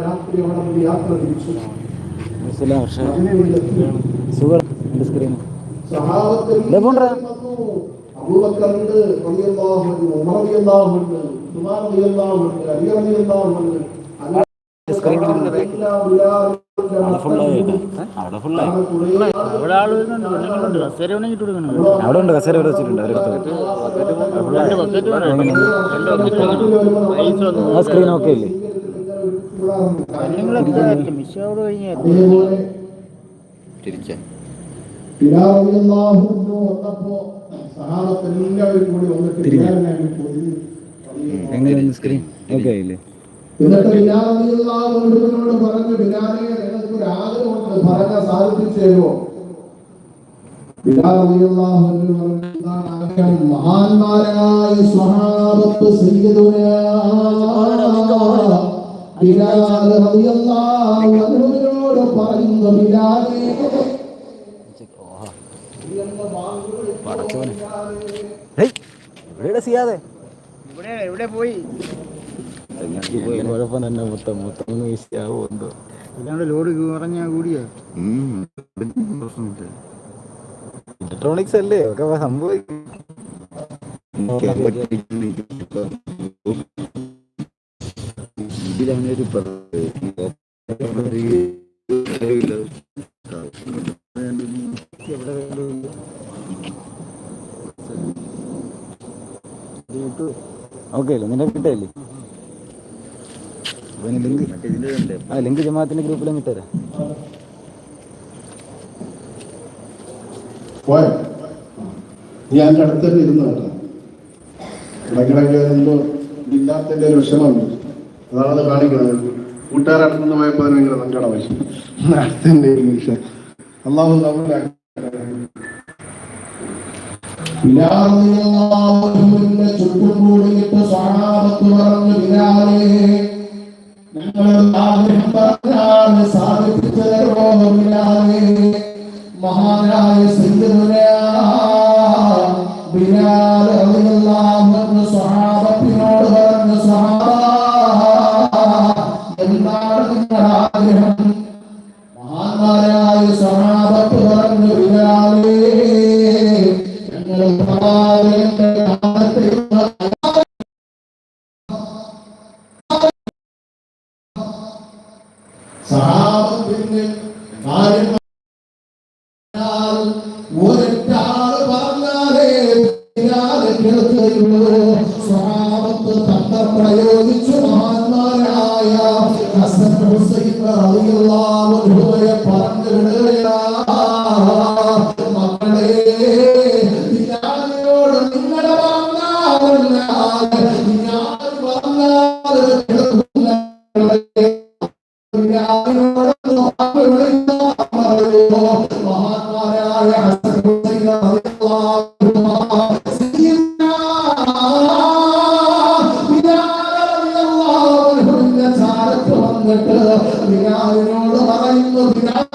രാത്രി അവിടെ നിന്ന് യാത്ര തിരിച്ചു. അബൂബക്കറുണ്ട് അവിടെ ഉണ്ട് കസേര ഇവിടെ വെച്ചിട്ടുണ്ട് അവരെടുത്ത് സ്ക്രീൻ ഓക്കെ ഇല്ലേ വന്നപ്പോ സഹാബത്ത് എല്ലാവരും കൂടി വന്നിട്ട് എന്നിട്ട് പറഞ്ഞു ബിലാലെ നിങ്ങൾക്ക് ഒരു ആഗ്രഹമുണ്ട് പറഞ്ഞാൽ സാധിപ്പിച്ചു തരുമോ? ബിലാൽ റളിയല്ലാഹു അൻഹു പറഞ്ഞു "എന്താണ് ആഗ്രഹം? മഹാന്മാരായ സ്വഹാബത്ത് സയ്യിദുനാ. പറയുന്നു ബിലാലെ. ചെയ്യാതെ ഇവിടെ പോയി. കുഴപ്പം തന്നെ മൊത്തം മൊത്തം ഒന്ന് വീശിയാവോ എന്തോ ഇല്ലാണ്ട് ലോഡ് കുറഞ്ഞാ കൂടിയോ? ഇലക്ട്രോണിക്സ് അല്ലേ? ഒക്കെ സംഭവിക്കും. ഇതിലങ്ങനെ ഓക്കെ നിന്നെ കിട്ടല്ലേ? ലിങ്ക് ആ ലിങ്ക് ജമാഅത്തിന്റെ ഗ്രൂപ്പിൽ പോയോ നീ അതിന്റെ അടുത്ത് തന്നെ ഇരുന്നു കേട്ടോ ഇടയ്ക്കിടയ്ക്ക് എന്തോ ഇല്ലാത്തതിന്റെ ഒരു വിഷമമുണ്ട്. അതാണ് അത് കാണിക്കുന്നത്. കൂട്ടുകാരടുത്തുനിന്ന് പോയപ്പോൾ ഭയങ്കര സങ്കടമായി അടുത്തതിന്റെ ഒരു വിഷയം അള്ളാഹു മഹാനായ സഹാബത്തിന്റെ കാര്യം പറഞ്ഞാൽ ഒരൊറ്റാൾ പറഞ്ഞാലേ ബിലാൽ കേൾക്കുകയുള്ളൂ. സ്വഹാബത്ത് തന്ത്രം പ്രയോഗിച്ചു മഹാന്മാരായ ഹസൻ ഹുസൈൻ അൻഹുവയെ പറഞ്ഞു വിടുകയാ. മക്കളെ വന്നിട്ട് ബിലാലിനോട് പറയുന്നു ഞങ്ങളെ